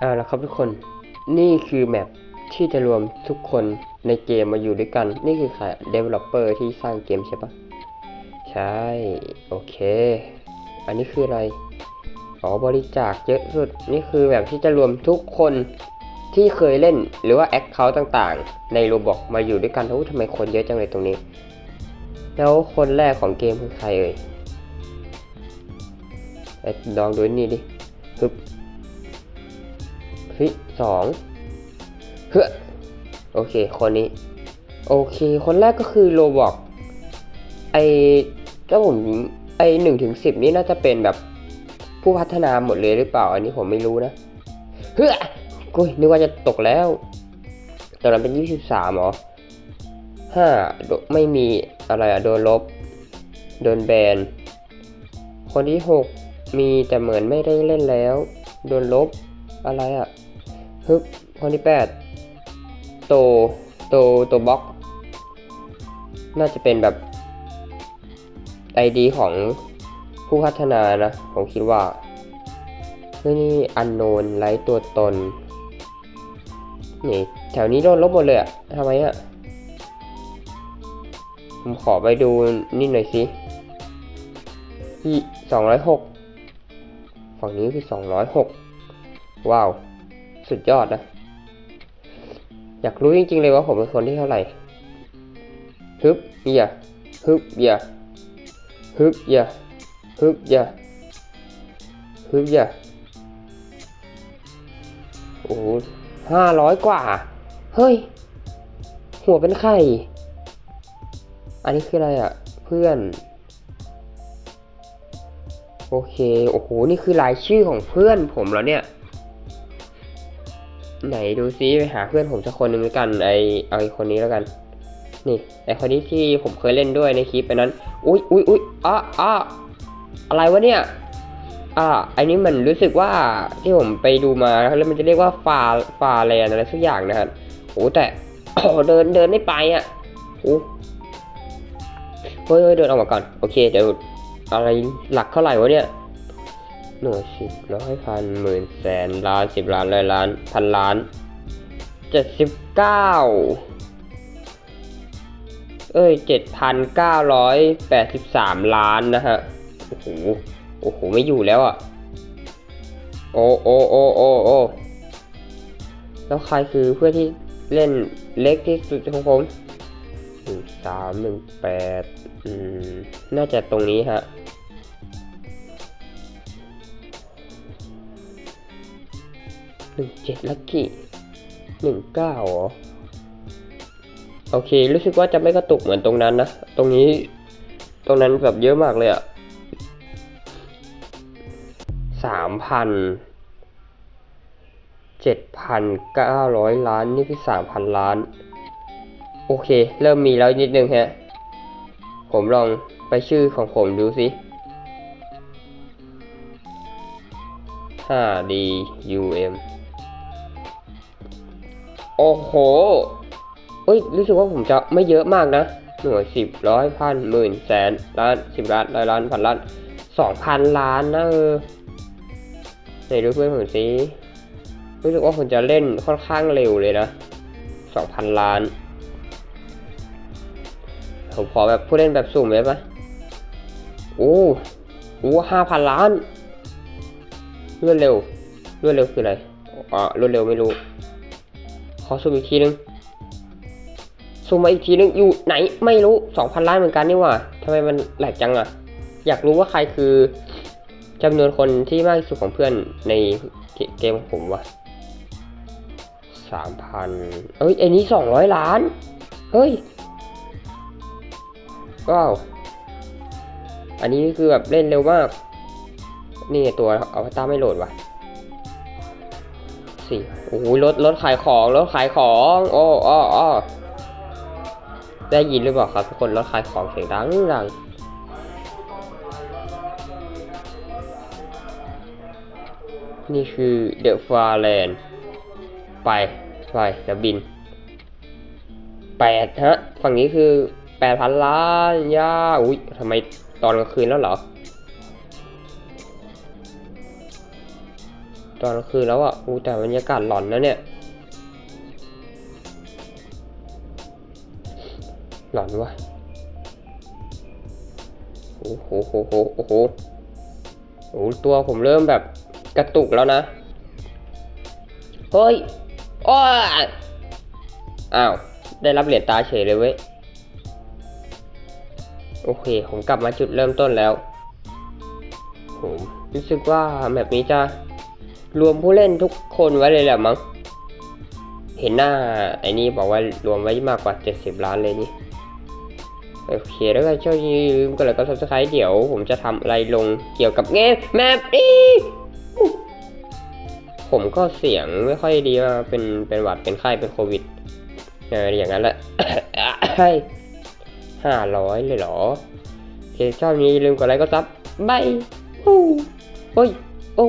เอาละครับทุกคน นี่คือแมปที่จะรวมทุกคนในเกมมาอยู่ด้วยกัน นี่คือใคร developer ที่สร้างเกมใช่ปะใช่ โอเค อันนี้คืออะไรอ๋อบริจาคเยอะสุด นี่คือแบบที่จะรวมทุกคนที่เคยเล่นหรือว่า Account ต่างๆ ในโรบอกมาอยู่ด้วยกันโอ้ทำไมคนเยอะจังเลยตรงนี้ แล้วคนแรกของเกมคือใครเอ่ยไอ้ลองดูนี่ดิฮึบ ฟิสองเฮ้อโอเค คนนี้ โอเค คนแรกก็คือโรบอกไอเจ้าผมไอหนึ่งถึงสิบนี่น่าจะเป็นแบบผู้พัฒนาหมดเลยหรือเปล่า อันนี้ผมไม่รู้นะเฮ้อกุยนึกว่าจะตกแล้วตอนนั้นเป็นยี่สิบสามหรอห้าไม่มีอะไรอะโดนลบ โดนแบน คนที่หกมีแต่เหมือนไม่ได้เล่นแล้ว โดนลบอะไรอะ ฮึบคนที่แปดโตโตโตบล็อก น่าจะเป็นแบบไอดีของผู้พัฒนานะ ผมคิดว่าเฮ้ยนี่อันโนนไร้ตัวตน นี่ แถวนี้โดนลบหมดเลยอะทำไมอะผมขอไปดูนี่หน่อยสิที่สองร้อยหกฝั่งนี้คือสองร้อยหกว้าว สุดยอดนะ อยากรู้จริง ๆ เลยว่าผมเป็นคนที่เท่าไหร่ฮึบอย่าฮึบอย่าฮึบอย่าฮึบอย่าฮึบอย่าโอ้ห้าร้อยกว่า เฮ้ย หัวเป็นไข่ อันนี้คืออะไรอะ เพื่อน โอเค โอ้โห นี่คือรายชื่อของเพื่อนผมแล้วเนี่ย ไหนดูซิไปหาเพื่อนผมสักคนหนึ่งแล้วกันไอเอาไอคนนี้แล้วกัน นี่ไอคนนี้ที่ผมเคยเล่นด้วยในคลิปไปนั้น อุ้ยอุ้ยอุ้ยอะอะอะไรวะเนี่ยอ่าอันนี้มันรู้สึกว่าที่ผมไปดูมาแล้วมันจะเรียกว่าฟาฟาแลนอะไรสักอย่างนะครับโอ้แต่เดินเดินไม่ไปอะโอ้เฮ้ยเฮ้ยเดินออกมาก่อน โอเคเดี๋ยวอะไรหลักเท่าไหร่วะเนี่ย หน่วยสิบร้อยพันหมื่นแสนล้านสิบล้านร้อยล้านพันล้านเจ็ดสิบเก้าเอ้ยเจ็ดพันเก้าร้อยแปดสิบสามล้านนะฮะ โอ้โห โอ้โห ไม่อยู่แล้วอะ โอ้โอ้โอ้โอ้โอ้แล้วใครคือเพื่อนที่เล่นเล็กที่สุดของผมหนึ่งสามหนึ่งแปดอืมน่าจะตรงนี้ฮะ หนึ่งเจ็ดลัคกี้หนึ่งเก้าเหรอโอเค รู้สึกว่าจะไม่กระตุกเหมือนตรงนั้นนะ ตรงนี้ ตรงนั้นแบบเยอะมากเลยอะสามพันเจ็ดพันเก้าร้อยล้าน นี่คือสามพันล้าน โอเค เริ่มมีแล้วนิดนึงฮะ ผมลองไปชื่อของผมดูสิ 5D UM โอ้โหเอ้ย รู้สึกว่าผมจะไม่เยอะมากนะหน่วยสิบร้อยพันหมื่นแสนล้านสิบล้านร้อยล้านพันล้านสองพันล้านนะเออไหนดูเพื่อนผมสิรู้สึกว่าผมจะเล่นค่อนข้างเร็วเลยนะสองพันล้าน ผมขอแบบผู้เล่นแบบสุ่มได้ปะโอ้โหห้าพันล้าน รวดเร็ว รวดเร็วคืออะไร อ๋อ รวดเร็วไม่รู้ ขอซูมอีกทีนึงซูมมาอีกทีนึงอยู่ไหนไม่รู้สองพันล้านเหมือนกันนี่หว่าทำไมมันแหลกจังอะอยากรู้ว่าใครคือจำนวนคนที่มากที่สุดของเพื่อนในเกมของผมวะสามพันเอ้ยไอ้นี้สองร้อยล้าน เฮ้ยว้าวอันนี้คือแบบเล่นเร็วมาก นี่ตัวอวตารไม่โหลดว่ะ สี่โอ้โหรถรถขายของรถขายของ โอ้อ้ออ้อได้ยินหรือเปล่าครับทุกคนรถขายของเสียงดังดังนี่คือเดอะฟาแลนด์ไปไปจะบินแปดฮะ ฝั่งนี้คือแปดพันล้านย่าอุ้ยทำไมตอนกลางคืนแล้วเหรอ อนกลางคืนแล้วอะอู้แต่บรรยากาศหลอนนะเนี่ย หลอนวะโอ้โหโหโหโอ้โหโอ้โหตัวผมเริ่มแบบกระตุกแล้วนะ เฮ้ยโอ้ยอ้าว ได้รับเหรียญตาเฉยเลยเว้ย โอเค ผมกลับมาจุดเริ่มต้นแล้วผมรู้สึกว่าแบบนี้จะ รวมผู้เล่นทุกคนไว้เลยแหละมั้ง เห็นหน้าไอ้นี่บอกว่ารวมไว้มากกว่า 70 ล้านเลยนี่ โอเค แล้วก็ช่วยลืมกดไลค์กด subscribe เดี๋ยว ผมจะทำอะไรลงเกี่ยวกับเกมแมปนี้ผมก็เสียงไม่ค่อยดีว่าเป็นเป็นหวัดเป็นไข้เป็นโควิดเอออย่างนั้นแหละห้าร้อยเลยเหรอโอเคชอบนี้อย่าลืมกดไลค์กดซับบายโอ้ยโอ้